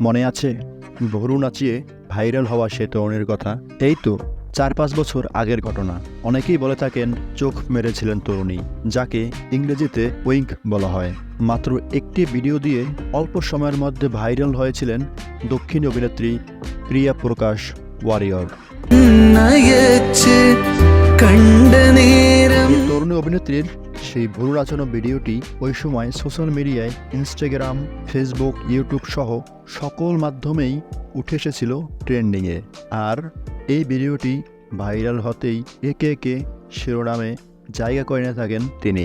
মনে আছে? ভরু নাচিয়ে ভাইরাল হওয়া সে তরুণের কথা? এই তো চার পাঁচ বছর আগের ঘটনা। অনেকেই বলে থাকেন চোখ মেরেছিলেন তরুণী যাকে ইংরেজিতে উইঙ্ক বলা হয়। মাত্র একটি ভিডিও দিয়ে অল্প সময়ের মধ্যে ভাইরাল হয়েছিলেন দক্ষিণ অভিনেত্রী প্রিয়া প্রকাশ ওয়ারিয়র। তরুণী অভিনেত্রীর সেই ভুরু রাচানো ভিডিওটি ওই সময় সোশ্যাল মিডিয়ায় ইনস্টাগ্রাম, ফেসবুক, ইউটিউব সহ সকল মাধ্যমেই উঠে এসেছিল ট্রেন্ডিংয়ে। আর এই ভিডিওটি ভাইরাল হতেই একে একে শিরোনামে জায়গা করে নিয়ে থাকেন তিনি।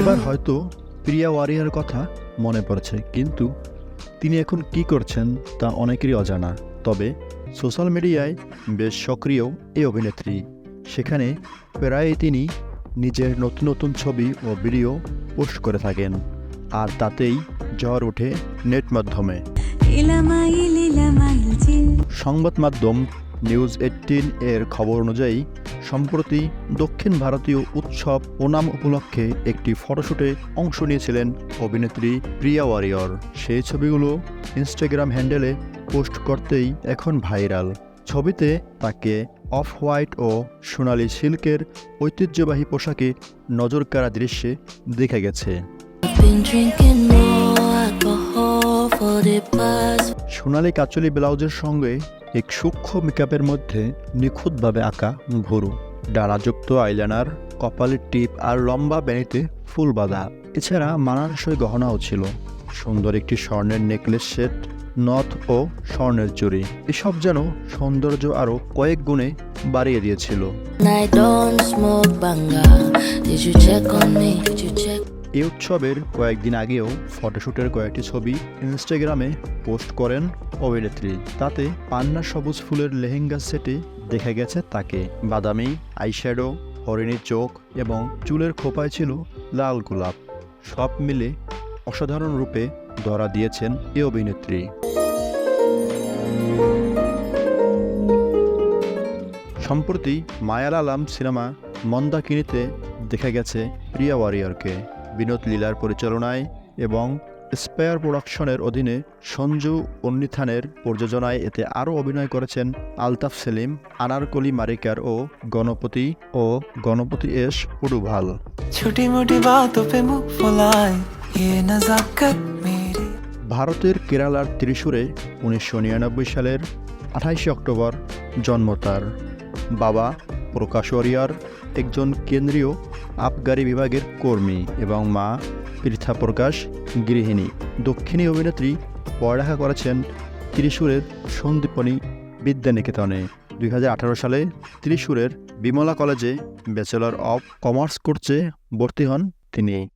এবার হয়তো প্রিয়া ওয়ারিয়ার কথা মনে পড়ছে, কিন্তু তিনি এখন কি করছেন তা অনেকেরই অজানা। তবে সোশ্যাল মিডিয়ায় বেশ সক্রিয় এই অভিনেত্রী। সেখানে প্রায় তিনি নিজের নতুন নতুন ছবি ও ভিডিও পোস্ট করে থাকেন আর তাতেই ঝড় ওঠে নেট মাধ্যমে। সংবাদ মাধ্যম নিউজ এইটিন এর খবর অনুযায়ী সম্প্রতি দক্ষিণ ভারতীয় উৎসব ওনাম উপলক্ষে একটি ফটোশুটে অংশ নিয়েছিলেন অভিনেত্রী প্রিয়া ওয়ারিয়র। সেই ছবিগুলো ইনস্টাগ্রাম হ্যান্ডেলে পোস্ট করতেই এখন ভাইরাল। ছবিতে তাকে অফ হোয়াইট ও সোনালি সিল্কের ঐতিহ্যবাহী পোশাকে নজর কাড়া দৃশ্যে দেখা গেছে। সোনালি কাচলি ব্লাউজের সঙ্গে এক সূক্ষ্ম মেকআপের মধ্যে নিখুঁতভাবে আঁকা ভরু ডালাযুক্ত আইলাইনার কপালের টিপ আর লম্বা বেনিতে ফুল বাঁধা এছাড়া মানানসই গহনাও ছিল। সুন্দর একটি স্বর্ণের নেকলেস সেট নথ ও স্বর্ণের চুড়ি এসব যেন সৌন্দর্য আরও কয়েক গুণে বাড়িয়ে দিয়েছিল? এই উৎসবের কয়েকদিন আগেও ফটোশ্যুটের কয়েকটি ছবি ইনস্টাগ্রামে পোস্ট করেন অভিনেত্রী। তাতে পান্না সবুজ ফুলের লেহেঙ্গা সেটে দেখা গেছে তাকে। বাদামি আইশ্যাডো হরিণীর চোখ এবং চুলের খোপায় ছিল লাল গোলাপ। সব মিলে অসাধারণ রূপে ধরা দিয়েছেন এ অভিনেত্রী। সম্প্রতি মায়াল আলাম সিনেমা মন্দাকিনীতে দেখা গেছে প্রিয়া ওয়ারিয়রকে। বিনোদ লীলার পরিচালনায় এবং স্পেয়ার প্রোডাকশনের অধীনে সঞ্জু অন্নিথানের প্রযোজনায় এতে আরও অভিনয় করেছেন আলতাফ সেলিম আনারকলি মারিকার ও গণপতি ও গণপতি এস উডুভাল। ভারতের কেরালার ত্রিশূরে উনিশশো নিরানব্বই সালের আঠাইশে অক্টোবর জন্ম তার। বাবা প্রকাশ ওয়ারিয়ার একজন কেন্দ্রীয় আবগারি বিভাগের কর্মী এবং মা পৃথা প্রকাশ গৃহিণী। দক্ষিণী অভিনেত্রী পড়ালেখা করেছেন ত্রিশূরের সন্দীপনী বিদ্যানিকেতনে। দুই হাজার আঠারো সালে ত্রিশূরের বিমলা কলেজে ব্যাচেলর অব কমার্স কোর্সে ভর্তি হন তিনি।